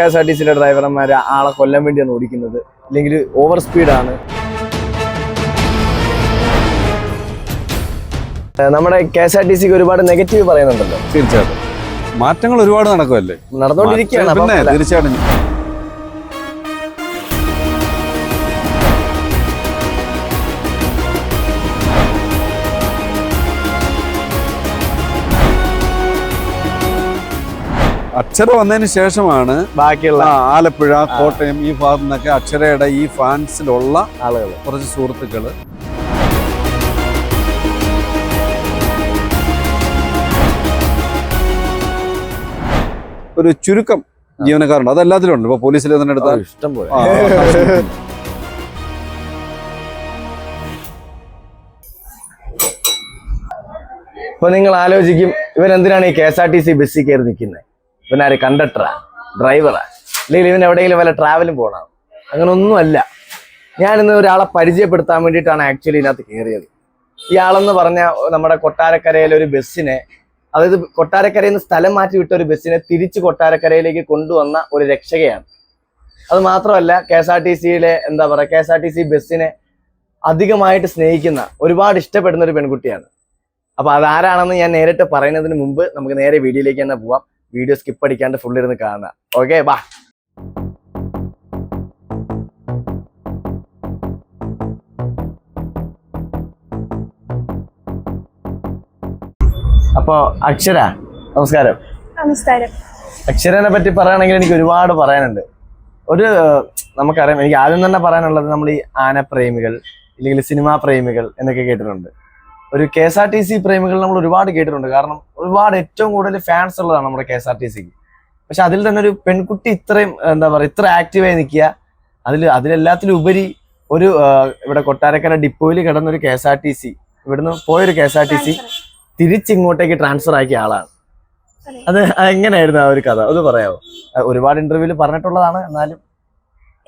K S R T സിയിലെ ഡ്രൈവർമാർ ആളെ കൊല്ലാൻ വേണ്ടിയാണ് ഓടിക്കുന്നത്. അല്ലെങ്കിൽ ഓവർ സ്പീഡാണ് നമ്മുടെ കെ എസ് ആർ ടി സിക്ക് ഒരുപാട് നെഗറ്റീവ് പറയുന്നുണ്ടല്ലോ. തീർച്ചയായിട്ടും. മാറ്റങ്ങൾ ഒരുപാട് നടക്കുമല്ലേ നടന്നുകൊണ്ടിരിക്കുകയാണ്. പിന്നെ തീർച്ചയായിട്ടും അക്ഷര വന്നതിന് ശേഷമാണ് ബാക്കിയുള്ള ആലപ്പുഴ കോട്ടയം ഈ ഭാഗത്തു നിന്നൊക്കെ അക്ഷരയുടെ ഈ ഫാൻസിലുള്ള ആളുകൾ കുറച്ച് സുഹൃത്തുക്കൾ ഒരു ചുരുക്കം ജീവനക്കാരുണ്ട്. അതെല്ലാത്തിലും ഉണ്ട് ഇപ്പൊ പോലീസിൽ തന്നെ എടുത്താൽ ഇഷ്ടം പോലെ. ആ, ഇപ്പൊ നിങ്ങൾ ആലോചിക്കും ഇവരെന്തിനാണ് ഈ K S R T C ബസ്സിൽ കയറി നിൽക്കുന്നത്? ഇവനാര് കണ്ടക്ടറാ? ഡ്രൈവറാ? അല്ലെങ്കിൽ ഇവൻ എവിടെയെങ്കിലും വല്ല ട്രാവലും പോകണം അങ്ങനെ ഒന്നുമല്ല ഞാനിന്ന് ഒരാളെ പരിചയപ്പെടുത്താൻ വേണ്ടിയിട്ടാണ് ആക്ച്വലി ഇതിനകത്ത് കയറിയത് ഇയാളെന്ന് പറഞ്ഞ നമ്മുടെ കൊട്ടാരക്കരയിലെ ഒരു ബസ്സിനെ അതായത് കൊട്ടാരക്കരയിൽ നിന്ന് സ്ഥലം മാറ്റി വിട്ട ഒരു ബസ്സിനെ തിരിച്ച് കൊട്ടാരക്കരയിലേക്ക് കൊണ്ടുവന്ന ഒരു രക്ഷകയാണ്. അത് മാത്രമല്ല കെ എസ് ആർ ടി സിയിലെ എന്താ പറയുക K S R T C ബസ്സിനെ അധികമായിട്ട് സ്നേഹിക്കുന്ന ഒരുപാട് ഇഷ്ടപ്പെടുന്ന ഒരു പെൺകുട്ടിയാണ്. അപ്പൊ അതാരാണെന്ന് ഞാൻ നേരിട്ട് പറയുന്നതിന് മുമ്പ് നമുക്ക് നേരെ വീഡിയോയിലേക്ക് തന്നെ പോവാം. വീഡിയോ സ്കിപ്പ് അടിക്കാണ്ട് ഫുൾ ഇരുന്ന് കാണുക. ഓക്കെ ബാ അപ്പോ അക്ഷര നമസ്കാരം. നമസ്കാരം. അക്ഷരനെ പറ്റി പറയുകയാണെങ്കിൽ എനിക്ക് ഒരുപാട് പറയാനുണ്ട്. ഒരു നമുക്കറിയാം എനിക്ക് ആദ്യം തന്നെ പറയാനുള്ളത് നമ്മൾ ഈ ആനപ്രേമികൾ അല്ലെങ്കിൽ സിനിമാ പ്രേമികൾ എന്നൊക്കെ കേട്ടിട്ടുണ്ട്. ഒരു K S R T C പ്രേമികൾ നമ്മൾ ഒരുപാട് കേട്ടിട്ടുണ്ട്. കാരണം ഒരുപാട് ഏറ്റവും കൂടുതൽ ഫാൻസ് ഉള്ളതാണ് നമ്മുടെ കെ എസ് ആർ ടി സിക്ക് പക്ഷെ അതിൽ തന്നെ ഒരു പെൺകുട്ടി ഇത്രയും എന്താ പറയുക ഇത്ര ആക്റ്റീവായി നിൽക്കുക. അതിൽ അതിലെല്ലാത്തിലും ഉപരി ഒരു ഇവിടെ കൊട്ടാരക്കര ഡിപ്പോയിൽ കിടന്ന ഒരു K S R T C ഇവിടുന്ന് പോയൊരു K S R T C തിരിച്ചിങ്ങോട്ടേക്ക് transfer ആക്കിയ ആളാണ്. അത് എങ്ങനെയായിരുന്നു ആ ഒരു കഥ? അത് പറയാമോ? ഒരുപാട് ഇന്റർവ്യൂവിൽ പറഞ്ഞിട്ടുള്ളതാണ് എന്നാലും.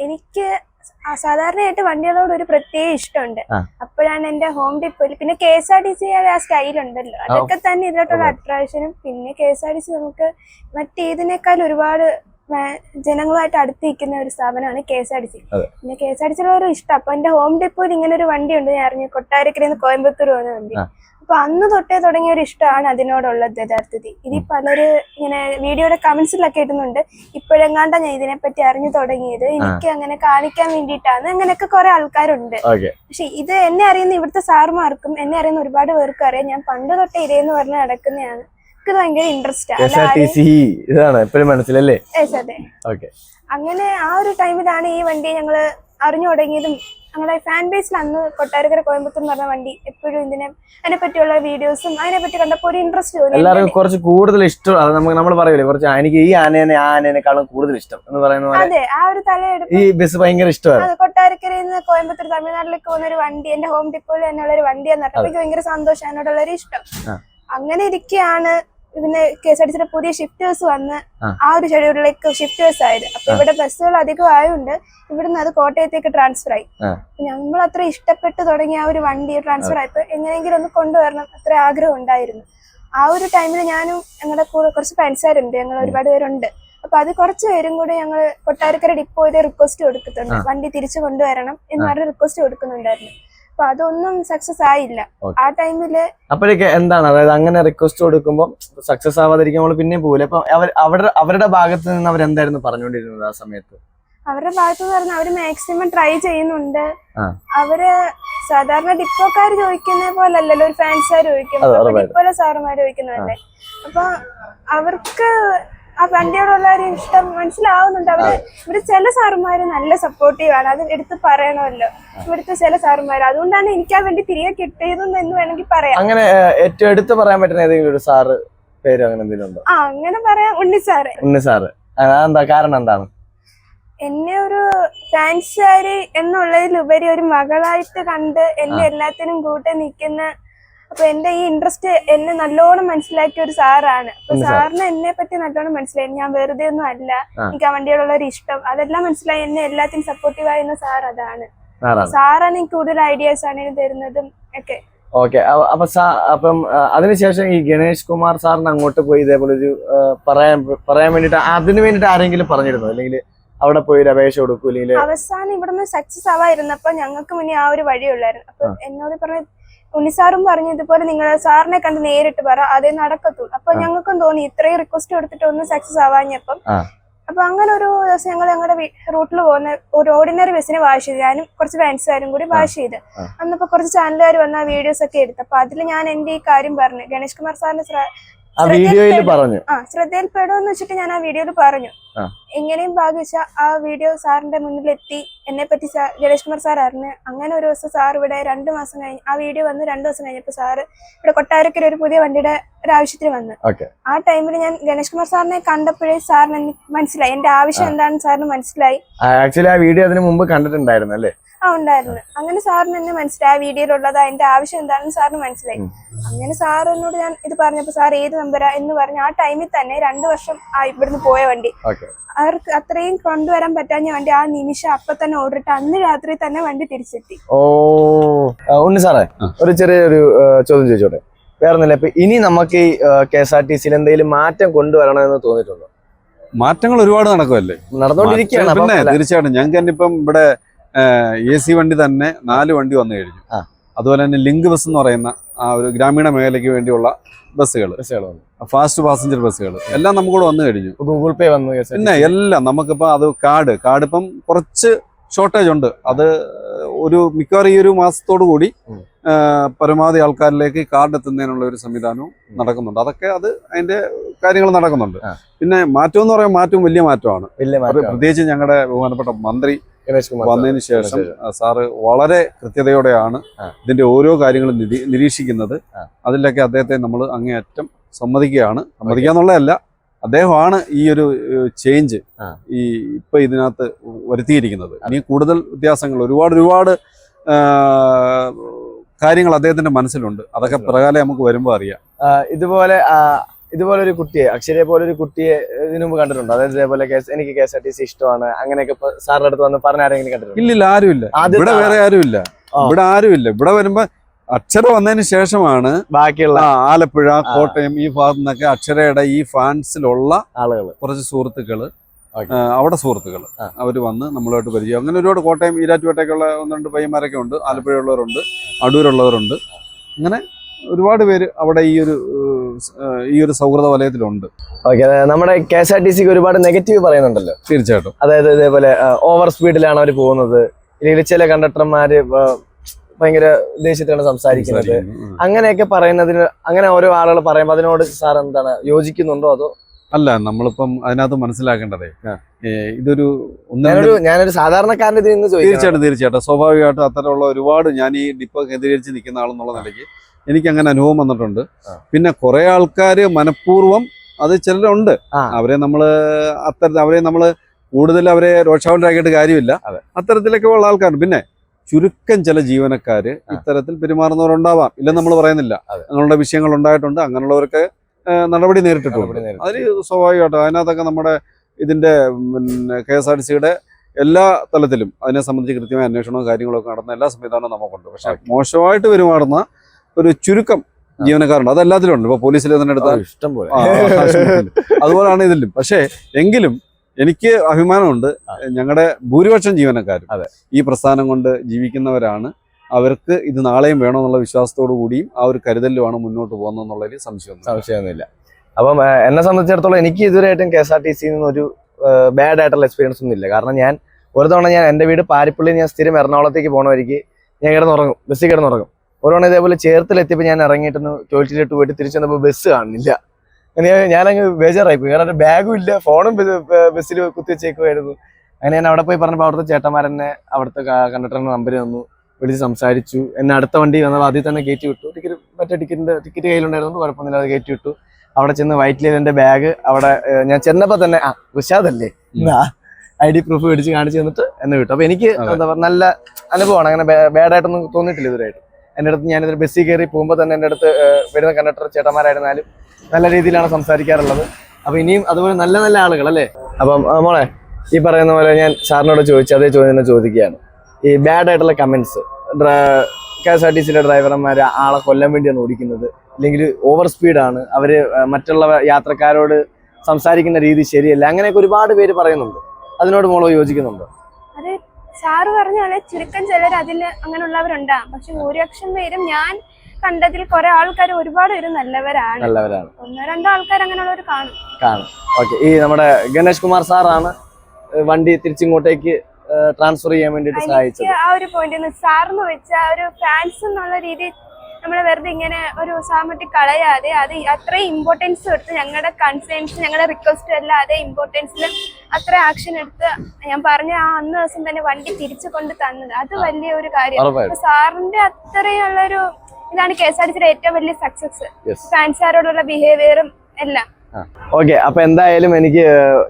എനിക്ക് ആ സാധാരണയായിട്ട് വണ്ടികളോട് ഒരു പ്രത്യേക ഇഷ്ടമുണ്ട്. അപ്പോഴാണ് എന്റെ ഹോം ഡിപ്പോയിൽ പിന്നെ K S R T C ആ സ്റ്റൈൽ ഉണ്ടല്ലോ. അതൊക്കെ തന്നെ ഇതിലോട്ടുള്ള അട്രാക്ഷനും പിന്നെ K S R T C നമുക്ക് മറ്റേതിനേക്കാൾ ഒരുപാട് ജനങ്ങളുമായിട്ട് അടുത്തിരിക്കുന്ന ഒരു സ്ഥാപനമാണ് K S R T C. പിന്നെ കെ എസ് ആർ ടി സിയിലുള്ള ഒരു ഇഷ്ടം. അപ്പൊ എന്റെ ഹോം ഡിപ്പോയിൽ ഇങ്ങനെ ഒരു വണ്ടി ഉണ്ട് ഞാൻ അറിഞ്ഞു കൊട്ടാരക്കരയിൽ നിന്ന് കോയമ്പത്തൂർ പോകുന്ന വണ്ടി. അപ്പൊ അന്ന് തൊട്ടേ തുടങ്ങിയ ഒരു ഇഷ്ടമാണ് അതിനോടുള്ളത് യഥാർത്ഥത്തിൽ. ഇനി പലര് ഇങ്ങനെ വീഡിയോയുടെ കമന്റ്സിലൊക്കെ ഇടുന്നുണ്ട്. ഇപ്പോഴെങ്ങാണ്ടാ ഞാൻ ഇതിനെപ്പറ്റി അറിഞ്ഞു തുടങ്ങിയത്. എനിക്ക് അങ്ങനെ കാണിക്കാൻ വേണ്ടിയിട്ടാണ്. അങ്ങനെയൊക്കെ കുറെ ആൾക്കാരുണ്ട്. പക്ഷെ ഇത് എന്നെ അറിയുന്ന ഇവിടുത്തെ സാറുമാർക്കും എന്നെ അറിയുന്ന ഒരുപാട് പേർക്കും അറിയാം. ഞാൻ പണ്ട് തൊട്ടേ ഇതേന്ന് പറഞ്ഞ് നടക്കുന്നതാണ്. എനിക്ക് ഭയങ്കര ഇൻട്രസ്റ്റ് ആണ്. ഇതാണ് എപ്പോഴും മനസ്സിലല്ലേ? അങ്ങനെ ആ ഒരു ടൈമിലാണ് ഈ വണ്ടി ഞങ്ങൾ അറിഞ്ഞു തുടങ്ങിയതും ഞങ്ങളുടെ ഫാൻ ബേസിൽ അന്ന് കൊട്ടാരക്കര കോയമ്പത്തൂർ എന്ന് പറഞ്ഞ വണ്ടി എപ്പോഴും ഇതിനെ അതിനെ പറ്റിയുള്ള വീഡിയോസും അതിനെ പറ്റി കണ്ടപ്പോൾ ഒരു ഇൻട്രസ്റ്റ് തോന്നി. എല്ലാവർക്കും കുറച്ച് കൂടുതൽ ഇഷ്ടം. അത് നമുക്ക് നമ്മൾ പറയൂലേ കുറച്ച് എനിക്ക് ഈ ആനേനെ ആ ആനേനെക്കാളും കൂടുതൽ ഇഷ്ടം എന്ന് പറയുന്ന അതെ ആ ഒരു തലയെടുപ്പ് ഈ ബസ് ഭയങ്കര ഇഷ്ടമാണ്. കൊട്ടാരക്കര കൊട്ടാരക്കരയിൽ നിന്ന് കോയമ്പത്തൂർ തമിഴ്നാട്ടിലേക്ക് പോകുന്ന ഒരു വണ്ടി എന്റെ ഹോം ഡിപ്പോയിൽ തന്നെയുള്ള ഒരു വണ്ടി എന്ന് പറഞ്ഞപ്പോൾ എനിക്ക് ഭയങ്കര സന്തോഷം അതിനോടുള്ള ഒരു ഇഷ്ടം അങ്ങനെ ഇരിക്കുകയാണ് പിന്നെ കെ എസ് ആർ ടി സിയുടെ പുതിയ ഷിഫ്റ്റേഴ്സ് വന്ന് ആ. ഒരു ഷെഡ്യൂളിലേക്ക് ഷിഫ്റ്റേഴ്സ് ആയത്. അപ്പൊ ഇവിടെ ബസ്സുകൾ അധികം ആയതുകൊണ്ട് ഇവിടുന്ന് അത് കോട്ടയത്തേക്ക് ട്രാൻസ്ഫർ ആയി. ഞങ്ങൾ അത്ര ഇഷ്ടപ്പെട്ട് തുടങ്ങിയ ആ ഒരു വണ്ടി ട്രാൻസ്ഫർ ആയപ്പോൾ എങ്ങനെയെങ്കിലും ഒന്ന് കൊണ്ടുവരണം അത്ര ആഗ്രഹം ഉണ്ടായിരുന്നു. ആ ഒരു ടൈമിൽ ഞാനും ഞങ്ങളുടെ കൂടെ കുറച്ച് ഫ്രണ്ട്സുകാരുണ്ട് ഞങ്ങൾ ഒരുപാട് പേരുണ്ട്. അപ്പൊ അത് കുറച്ച് പേരും കൂടെ ഞങ്ങൾ കൊട്ടാരക്കര ഡിപ്പോയിലെ റിക്വസ്റ്റ് കൊടുക്കുന്നുണ്ട് വണ്ടി തിരിച്ചു കൊണ്ടുവരണം എന്ന് പറഞ്ഞ റിക്വസ്റ്റ് കൊടുക്കുന്നുണ്ടായിരുന്നു. അപ്പൊ അതൊന്നും സക്സസ് ആയില്ല. ആ ടൈമിൽ അപ്പോഴേക്ക് എന്താണ്? അതായത് അങ്ങനെ റിക്വസ്റ്റ് കൊടുക്കുമ്പോൾ സക്സസ് ആവാതിരിക്കുമ്പോൾ പിന്നെ പോകില്ല അപ്പൊ അവർ അവരുടെ അവരുടെ ഭാഗത്ത് നിന്ന് അവർ എന്തായിരുന്നു പറഞ്ഞുകൊണ്ടിരുന്നത് ആ സമയത്ത്? അവരുടെ ഭാഗത്ത് നിന്ന് പറഞ്ഞാൽ അവർ മാക്സിമം ട്രൈ ചെയ്യുന്നുണ്ട്. അവർ സാധാരണ ഡിപ്പോക്കാർ ചോദിക്കുന്ന പോലെ അല്ലല്ലോ ഒരു ഫാൻസുകാർ ചോദിക്കുന്നത്. ഡിപ്പോയിലെ സാറുമാർ ചോദിക്കുന്നതല്ലേ? അപ്പൊ അവർക്ക് ആ വണ്ടിയോടുള്ള ഒരു ഇഷ്ടം മനസ്സിലാവുന്നുണ്ട്. അവർ ഇവിടെ ചില സാറുമാര് നല്ല സപ്പോർട്ടീവ് ആണ്. അത് എടുത്ത് പറയണമല്ലോ. ഇവിടുത്തെ ചില സാറുമാർ അതുകൊണ്ടാണ് എനിക്ക് ആ വണ്ടി തിരികെ കിട്ടിയതെന്ന് എന്ന് വേണമെങ്കിൽ പറയാം. അങ്ങനെ ഏറ്റവും എടുത്ത് പറയാൻ പറ്റുന്ന ഏതെങ്കിലും ഒരു സാറ് പേര് അങ്ങനെ എന്തെങ്കിലും ഉണ്ടോ? ആ അങ്ങനെ പറയാം. ഉണ്ണി സാറ്. ഉണ്ണി സാറ്. അതെന്താ? കാരണം എന്താണ്? എന്നെ ഒരു ഫാൻസുകാരി എന്നുള്ളതിലുപരി ഒരു മകളായിട്ട് കണ്ട് എന്നെ എല്ലാത്തിനും കൂട്ടി നിൽക്കുന്ന അപ്പൊ എന്റെ ഈ ഇൻട്രസ്റ്റ് എന്നെ നല്ലോണം മനസ്സിലാക്കിയ ഒരു സാറാണ്. അപ്പൊ. സാറിന് എന്നെ പറ്റി നല്ലോണം മനസ്സിലായി. ഞാൻ വെറുതെ ഒന്നും അല്ല. എനിക്ക് ആ വണ്ടിയോടുള്ള ഒരു ഇഷ്ടം. അതെല്ലാം മനസ്സിലായി. എന്നെ എല്ലാത്തിനും സപ്പോർട്ടീവ് ആയിരുന്ന സാർ അതാണ്. സാറാണ്. എനിക്ക് കൂടുതൽ ഐഡിയാസ് ആണ് തരുന്നതും ഒക്കെ. ഓക്കെ. അപ്പൊ അപ്പം അതിനുശേഷം ഈ ഗണേഷ് കുമാർ സാറിന് അങ്ങോട്ട് പോയി ഇതേപോലെ ഒരു പറയാൻ പറയാൻ വേണ്ടിട്ട് അതിന് വേണ്ടിട്ട് ആരെങ്കിലും പറഞ്ഞിരുന്നു? അല്ലെങ്കിൽ അവിടെ പോയി ഒരു അപേക്ഷ കൊടുക്കൂ അല്ലെങ്കിൽ അവസാനം ഇവിടുന്ന് സക്സസ് ആവാതിരുന്നപ്പോ ഞങ്ങൾക്ക് മുന്നേ ആ ഒരു വഴിയുള്ളായിരുന്നു. അപ്പൊ എന്നോട് പറഞ്ഞ ഉണ്ണിസാറും പറഞ്ഞു ഇതുപോലെ നിങ്ങൾ സാറിനെ കണ്ട് നേരിട്ട് പറ അതേ നടക്കത്തുള്ളൂ. അപ്പൊ ഞങ്ങൾക്കും തോന്നി ഇത്രയും റിക്വസ്റ്റ് കൊടുത്തിട്ട് ഒന്ന് സക്സസ് ആവാഞ്ഞപ്പം. അപ്പൊ അങ്ങനെ ഒരു ദിവസം ഞങ്ങൾ ഞങ്ങളുടെ റൂട്ടിൽ പോകുന്ന ഒരു ഓർഡിനറി ബസ്സിന് വാഷ് ചെയ്ത്. ഞാനും കുറച്ച് ഫാൻസുകാരും കൂടി വാഷ് ചെയ്ത്. അന്നപ്പോ കുറച്ച് ചാനലുകാർ വന്ന വീഡിയോസ് ഒക്കെ എടുത്തു. അപ്പൊ അതിൽ ഞാൻ എന്റെ ഈ കാര്യം പറഞ്ഞു. ഗണേഷ് കുമാർ സാറിന്റെ ശ്രദ്ധയിൽപ്പെടുമെന്ന് വെച്ചിട്ട് ഞാൻ ആ വീഡിയോയിൽ പറഞ്ഞു. എങ്ങനെയും ഭാഗിച്ച ആ വീഡിയോ സാറിന്റെ മുന്നിലെത്തി. എന്നെ പറ്റി സാ- ഗണേഷ് കുമാർ സാർ അറിഞ്ഞ് അങ്ങനെ ഒരു ദിവസം സാർ ഇവിടെ രണ്ട് മാസം കഴിഞ്ഞ് ആ വീഡിയോ വന്ന് രണ്ടു ദിവസം കഴിഞ്ഞപ്പോൾ സാറ് ഇവിടെ കൊട്ടാരക്കര ഒരു പുതിയ വണ്ടിയുടെ ഒരു ആവശ്യത്തിന് വന്ന്. ആ ടൈമിൽ ഞാൻ ഗണേഷ് കുമാർ സാറിനെ കണ്ടപ്പോഴേ സാറിന് എനിക്ക് മനസ്സിലായി. എന്റെ ആവശ്യം എന്താണെന്ന് സാറിന് മനസ്സിലായി. ആക്ച്വലി ആ വീഡിയോ അതിന് മുമ്പ് കണ്ടിട്ടുണ്ടായിരുന്നു അല്ലേ? ആ ഉണ്ടായിരുന്നു. അങ്ങനെ സാറിന് എന്നെ മനസ്സിലായി. ആ വീഡിയോയിലുള്ളത് അതിന്റെ ആവശ്യം എന്താണെന്ന് സാറിന് മനസ്സിലായി. അങ്ങനെ സാറിനോട് ഞാൻ ഇത് പറഞ്ഞപ്പോൾ സാർ ഏത് നമ്പരാ എന്ന് പറഞ്ഞ് ആ ടൈമിൽ തന്നെ രണ്ടു വർഷം ആ ഇവിടുന്ന് പോയ വണ്ടി. അവർക്ക് അത്രയും കൊണ്ടുവരാൻ പറ്റാഞ്ഞ വണ്ടി ആ നിമിഷം അപ്പൊ തന്നെ ഓടിട്ട് അന്ന് രാത്രി തന്നെ വണ്ടി തിരിച്ചെത്തി. ഓ ഉണ്ണി സാറേ ഒരു ചെറിയൊരു ചോദ്യം ചോദിച്ചോട്ടെ? വേറെ ഒന്നുമില്ല ഇപ്പൊ ഇനി നമുക്ക് ഈ കെ എസ് ആർ ടി സിയിൽ എന്തെങ്കിലും മാറ്റം കൊണ്ടുവരണമെന്ന് തോന്നിയിട്ടുണ്ടോ? മാറ്റങ്ങൾ ഒരുപാട് നടക്കുമല്ലേ നടന്നുകൊണ്ടിരിക്കുകയാണ് പിന്നെ തീർച്ചയായിട്ടും ഞങ്ങൾക്ക് തന്നെ ഇപ്പം ഇവിടെ എ സി വണ്ടി തന്നെ നാല് വണ്ടി വന്നു കഴിഞ്ഞു. അതുപോലെ തന്നെ ലിങ്ക് ബസ് എന്ന് പറയുന്ന ആ ഒരു ഗ്രാമീണ മേഖലയ്ക്ക് വേണ്ടിയുള്ള ബസ്സുകൾ. ബസ്സുകൾ ഫാസ്റ്റ് പാസഞ്ചർ ബസ്സുകൾ. എല്ലാം നമുക്കൂടെ വന്നു കഴിഞ്ഞു. ഗൂഗിൾ പേ വന്നു. പിന്നെ എല്ലാം നമുക്കിപ്പോൾ അത് കാർഡ് കാർഡ് ഇപ്പം കുറച്ച് ഷോർട്ടേജ് ഉണ്ട്. അത് ഒരു മിക്കവാറും ഈ ഒരു മാസത്തോടു കൂടി പരമാവധി ആൾക്കാരിലേക്ക് കാർഡ് എത്തുന്നതിനുള്ള ഒരു സംവിധാനവും നടക്കുന്നുണ്ട്. അതൊക്കെ അത് അതിന്റെ കാര്യങ്ങൾ നടക്കുന്നുണ്ട്. പിന്നെ മാറ്റം എന്ന് പറയുമ്പോൾ മാറ്റവും വലിയ മാറ്റമാണ്. പ്രത്യേകിച്ച് ഞങ്ങളുടെ ബഹുമാനപ്പെട്ട മന്ത്രി. വന്നതിന് ശേഷം. സാറ് വളരെ കൃത്യതയോടെയാണ് ഇതിന്റെ ഓരോ കാര്യങ്ങളും നിരീ- നിരീക്ഷിക്കുന്നത്. അതിലൊക്കെ അദ്ദേഹത്തെ നമ്മൾ അങ്ങേയറ്റം സമ്മതിക്കുകയാണ്. സമ്മതിക്കുക. എന്നുള്ളതല്ല അദ്ദേഹമാണ് ഈ ഒരു ചേഞ്ച് ഈ ഇപ്പൊ ഇതിനകത്ത് വരുത്തിയിരിക്കുന്നത്. ഇനി കൂടുതൽ വ്യത്യാസങ്ങൾ ഒരുപാട് ഒരുപാട് കാര്യങ്ങൾ അദ്ദേഹത്തിന്റെ മനസ്സിലുണ്ട്. അതൊക്കെ പ്രകാരം നമുക്ക് വരുമ്പോൾ അറിയാം. ഇതുപോലെ ആ, ഇതുപോലെ ഒരു കുട്ടിയെ അക്ഷരയെ പോലെ ഒരു കുട്ടിയെ ഇതിനു മുമ്പ് കണ്ടിട്ടുണ്ട്? അതായത് ഇതേപോലെ എനിക്ക് K S R T C ഇഷ്ടമാണ് അങ്ങനെയൊക്കെ സാറിന്റെ അടുത്ത് വന്ന് പറഞ്ഞ ആരെങ്കിലും കണ്ടിട്ടുണ്ട്? ഇല്ലില്ല ആരുമില്ല. ഇല്ല ഇവിടെ വേറെ ആരുമില്ല. ഇല്ല ഇവിടെ ആരുമില്ല. ഇവിടെ വരുമ്പോ അക്ഷര വന്നതിന് ശേഷമാണ് ബാക്കിയുള്ള ആലപ്പുഴ കോട്ടയം ഈ ഭാഗത്തു നിന്നൊക്കെ അക്ഷരയുടെ ഈ ഫാൻസിലുള്ള ആളുകൾ കുറച്ച് സുഹൃത്തുക്കൾ അവിടെ സുഹൃത്തുക്കൾ അവർ അവർ വന്ന് നമ്മളായിട്ട് പരിചയം. അങ്ങനെ ഒരുപാട് കോട്ടയം ഈരാറ്റുപേട്ടയ്ക്കുള്ള ഒന്ന് രണ്ട് പയ്യന്മാരൊക്കെ ഉണ്ട്. ആലപ്പുഴയുള്ളവരുണ്ട് അടൂരുള്ളവരുണ്ട്. അങ്ങനെ ഒരുപാട് പേര് അവിടെ ഈ ഒരു ഈ ഒരു സൗഹൃദ വലയത്തിലുണ്ട്. ഓക്കെ നമ്മുടെ കെ എസ് ആർ ടി സിക്ക് ഒരുപാട് നെഗറ്റീവ് പറയുന്നുണ്ടല്ലോ. തീർച്ചയായിട്ടും. അതായത് ഇതേപോലെ ഓവർ സ്പീഡിലാണ് അവർ പോകുന്നത്. ഇല്ലെങ്കിൽ ചില കണ്ടക്ടർമാര് ഭയങ്കര ദേഷ്യത്തിലാണ് സംസാരിക്കുന്നത്. അങ്ങനെയൊക്കെ പറയുന്നതിന് അങ്ങനെ ഓരോ ആളുകൾ പറയുമ്പോൾ അതിനോട് സാർ എന്താണ് യോജിക്കുന്നുണ്ടോ അതോ? അല്ല നമ്മളിപ്പം അതിനകത്ത് മനസ്സിലാക്കേണ്ടതേ ഇതൊരു ഞാനൊരു ഞാനൊരു സാധാരണക്കാരന്റെ ഇതിൽ നിന്ന് ചോദിക്കാം തീർച്ചയായിട്ടും തീർച്ചയായിട്ടും. സ്വാഭാവികമായിട്ടും അത്തരമുള്ള ഒരുപാട് ഞാൻ ഈ ഡിപ്പോ കേന്ദ്രീകരിച്ച് നിൽക്കുന്ന ആളെന്നുള്ള നിലയ്ക്ക് എനിക്ക് അങ്ങനെ അനുഭവം വന്നിട്ടുണ്ട്. പിന്നെ കുറെ ആൾക്കാർ മനഃപൂർവം അത് ചിലരുണ്ട്. അവരെ നമ്മൾ അത്തരത്തിൽ അവരെ നമ്മൾ കൂടുതൽ അവരെ രോക്ഷാവലാക്കിയിട്ട് കാര്യമില്ല. അതെ. അത്തരത്തിലൊക്കെ ഉള്ള ആൾക്കാരുണ്ട്. പിന്നെ ചുരുക്കം ചില ജീവനക്കാർ ഇത്തരത്തിൽ പെരുമാറുന്നവരുണ്ടാവാം. ഇല്ലെന്ന് നമ്മൾ പറയുന്നില്ല. അങ്ങനെയുള്ള വിഷയങ്ങൾ ഉണ്ടായിട്ടുണ്ട്. അങ്ങനെയുള്ളവർക്ക് നടപടി നേരിട്ടിട്ടുണ്ട്. അതിന് സ്വാഭാവികമായിട്ടും അതിനകത്തൊക്കെ നമ്മുടെ ഇതിന്റെ പിന്നെ കെ എസ് ആർ ടി സിയുടെ എല്ലാ തലത്തിലും അതിനെ സംബന്ധിച്ച് കൃത്യമായ അന്വേഷണവും കാര്യങ്ങളൊക്കെ നടന്ന എല്ലാ സംവിധാനവും നമുക്കുണ്ട്. പക്ഷെ മോശമായിട്ട് പെരുമാറുന്ന ഒരു ചുരുക്കം ജീവനക്കാരുണ്ട്. അതെല്ലാത്തിലും ഉണ്ട് ഇപ്പൊ പോലീസിൽ തന്നെ എടുത്താൽ ഇഷ്ടം പോലെ. അതുപോലാണ് ഇതിലും. പക്ഷേ എങ്കിലും എനിക്ക് അഭിമാനമുണ്ട്. ഞങ്ങളുടെ ഭൂരിപക്ഷം ജീവനക്കാരും അതെ. ഈ പ്രസ്ഥാനം കൊണ്ട് ജീവിക്കുന്നവരാണ്. അവർക്ക് ഇത് നാളെയും വേണമെന്നുള്ള വിശ്വാസത്തോടു കൂടിയും ആ ഒരു കരുതലുമാണ് മുന്നോട്ട് പോകുന്നതെന്നുള്ളതിൽ സംശയമൊന്നും സംശയമൊന്നുമില്ല. അപ്പം എന്നെ സംബന്ധിച്ചിടത്തോളം എനിക്ക് ഇതുവരെയായിട്ടും കെ എസ് ആർ ടി സിയിൽ നിന്ന് ഒരു ബാഡ് ആയിട്ടുള്ള എക്സ്പീരിയൻസ് ഒന്നും ഇല്ല. കാരണം ഞാൻ ഒരു തവണ ഞാൻ എന്റെ വീട് പാരിപ്പള്ളി ഞാൻ സ്ഥിരം എറണാകുളത്തേക്ക് പോകണമായിരിക്കും ഞാൻ കിടന്നുറങ്ങും. ബസ്സിൽ കിടന്നുറങ്ങും. ഒരു തവണ ഇതേപോലെ ചേർത്തിലെത്തിയപ്പോൾ ഞാൻ ഇറങ്ങിയിട്ടൊന്ന് ടോയ്ലറ്റിലിട്ട് പോയിട്ട് തിരിച്ചു വന്നപ്പോൾ ബസ് കാണുന്നില്ല. ഞാനങ്ങ് ബേജാറായി പോയി കാരണം ബാഗും ഇല്ല. ഫോണും ബസ്സിൽ കുത്തി വെച്ചേക്കുമായിരുന്നു അങ്ങനെ ഞാൻ അവിടെ പോയി പറഞ്ഞപ്പോൾ അവിടുത്തെ ചേട്ടന്മാരെന്നെ അവിടുത്തെ കണ്ടക്ടറിന്റെ നമ്പർ തന്നു വിളിച്ച് സംസാരിച്ചു. എന്നെ അടുത്ത വണ്ടി വന്നപ്പോൾ അതിൽ തന്നെ കയറ്റി വിട്ടു. ടിക്കറ്റ് മറ്റേ ടിക്കറ്റിന്റെ ടിക്കറ്റ് കയ്യിലുണ്ടായിരുന്നു കുഴപ്പമൊന്നുമില്ല. അത് കയറ്റി വിട്ടു. അവിടെ ചെന്ന് വൈറ്റിൽ എന്റെ ബാഗ് അവിടെ ഞാൻ ചെന്നപ്പോൾ തന്നെ ആ വിശാദല്ലേ ഐ ഡി പ്രൂഫ് മേടിച്ച് കാണിച്ചു തന്നിട്ട് എന്നെ വിട്ടു. അപ്പോൾ എനിക്ക്. എന്താ പറയുക നല്ല അനുഭവമാണ്. അങ്ങനെ ബാഡായിട്ടൊന്നും തോന്നിയിട്ടില്ല ഇതുവരെയായിട്ട്. എന്റെ അടുത്ത് ഞാനിതൊരു ബസ്സിൽ കയറി പോകുമ്പോൾ തന്നെ എന്റെ അടുത്ത് വരുന്ന കണ്ടക്ടർ ചേട്ടന്മാരായിരുന്നാലും നല്ല രീതിയിലാണ് സംസാരിക്കാറുള്ളത്. അപ്പം ഇനിയും അതുപോലെ നല്ല നല്ല ആളുകൾ അല്ലേ? അപ്പം മോളെ ഈ പറയുന്ന പോലെ ഞാൻ സാറിനോട് ചോദിച്ചു അതേ ചോദ്യം തന്നെ ചോദിക്കുകയാണ്. ഈ ബാഡ് ആയിട്ടുള്ള comments K S R T സിയിലെ ഡ്രൈവർമാർ ആളെ കൊല്ലാൻ വേണ്ടിയാണ് ഓടിക്കുന്നത്. അല്ലെങ്കിൽ ഓവർ സ്പീഡാണ് അവർ മറ്റുള്ള യാത്രക്കാരോട് സംസാരിക്കുന്ന രീതി ശരിയല്ല. അങ്ങനെയൊക്കെ ഒരുപാട് പേര് പറയുന്നുണ്ട്. അതിനോട് മോളോ യോജിക്കുന്നുണ്ടോ? സാറ് പറഞ്ഞ പോലെ ചുരുക്കം ചിലർ അതിൽ അങ്ങനെയുള്ളവരുണ്ടാകും പക്ഷെ ഭൂരിപക്ഷം പേരും ഞാൻ കണ്ടതിൽ കുറെ ആൾക്കാർ ഒരുപാട് പേര് നല്ലവരാണ്. നല്ലവരാണ്. ഒന്നോ രണ്ടോ ആൾക്കാർ അങ്ങനെയുള്ളവർ കാണും. കാണും. ഓക്കെ ഈ നമ്മുടെ ഗണേഷ് കുമാർ സാറാണ് വണ്ടി തിരിച്ചിങ്ങോട്ടേക്ക് ട്രാൻസ്ഫർ ചെയ്യാൻ വേണ്ടിയിട്ട് സഹായിച്ചത്. ആ ഒരു പോയിന്റ് സാറിന് വെച്ച ആ ഒരു ഫാൻസ് എന്നുള്ള രീതി നമ്മൾ വെറുതെ ഇങ്ങനെ ഒരു സാമട്ടി കളയാതെ അത് അത്രയും ഇമ്പോർട്ടൻസ് എടുത്ത് ഞങ്ങളുടെ കൺസേൺസ് ഞങ്ങളുടെ റിക്വസ്റ്റ് എല്ലാം അതേ ഇമ്പോർട്ടൻസിൽ അത്ര ആക്ഷൻ എടുത്ത് ഞാൻ പറഞ്ഞ ആ അന്ന് ദിവസം തന്നെ വണ്ടി തിരിച്ചു കൊണ്ട് തന്നത്. അത് വലിയ ഒരു കാര്യം. സാറിന്റെ അത്രയുള്ള ഒരു ഇതാണ് കെ എസ് ആർ ടി സിയുടെ ഏറ്റവും വലിയ സക്സസ് ഫാൻസാരോടുള്ള ബിഹേവിയറും എല്ലാം. ഓക്കെ അപ്പൊ എന്തായാലും എനിക്ക്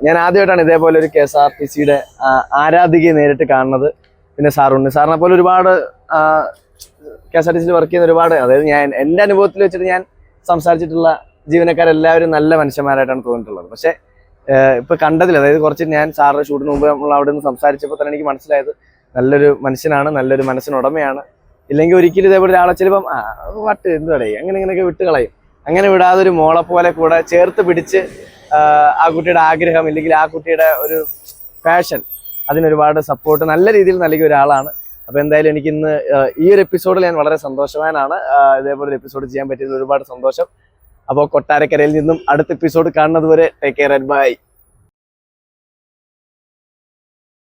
ഞാൻ ആദ്യമായിട്ടാണ് ഇതേപോലെ ഒരു കെ എസ് ആർ ടി സിയുടെ ആരാധികയെ നേരിട്ട് കാണുന്നത്. പിന്നെ സാറുണ്ട്. സാറിനെ പോലെ ഒരുപാട് കെ എസ് ആർ ടി സിയിൽ വർക്ക് ചെയ്യുന്ന ഒരുപാട് അതായത് ഞാൻ എന്റെ അനുഭവത്തിൽ വെച്ചിട്ട് ഞാൻ സംസാരിച്ചിട്ടുള്ള ജീവനക്കാരെല്ലാവരും നല്ല മനുഷ്യന്മാരായിട്ടാണ് തോന്നിയിട്ടുള്ളത്. പക്ഷേ ഇപ്പൊ കണ്ടതിൽ അതായത് കുറച്ച് ഞാൻ സാറിന് ഷൂട്ടിന് മുമ്പ് നമ്മൾ അവിടെ നിന്ന് സംസാരിച്ചപ്പോൾ തന്നെ എനിക്ക് മനസ്സിലായത് നല്ലൊരു മനുഷ്യനാണ് നല്ലൊരു മനസ്സിനുടമയാണ്. ഇല്ലെങ്കിൽ ഒരിക്കലും ഇതേപോലെ ഒരാളെ ചിലപ്പം വട്ട് എന്തുവാടേ അങ്ങനെ ഇങ്ങനെയൊക്കെ വിട്ട് കളയും. അങ്ങനെ വിടാതെ ഒരു മോളെ പോലെ കൂടെ ചേർത്ത് പിടിച്ച് ആ കുട്ടിയുടെ ആഗ്രഹം ഇല്ലെങ്കിൽ ആ കുട്ടിയുടെ ഒരു പാഷൻ അതിനൊരുപാട് സപ്പോർട്ട് നല്ല രീതിയിൽ നൽകിയ ഒരാളാണ്. അപ്പൊ എന്തായാലും എനിക്ക് ഇന്ന് ഈ ഒരു എപ്പിസോഡിൽ ഞാൻ വളരെ സന്തോഷവാനാണ്. ഇതേപോലെ ഒരു എപ്പിസോഡ് ചെയ്യാൻ പറ്റിയതിൽ ഒരുപാട് സന്തോഷം. അപ്പോൾ കൊട്ടാരക്കരയിൽ നിന്നും അടുത്ത എപ്പിസോഡ് കാണുന്നത് വരെ ടേക്ക് കെയർ ആൻഡ് ബൈ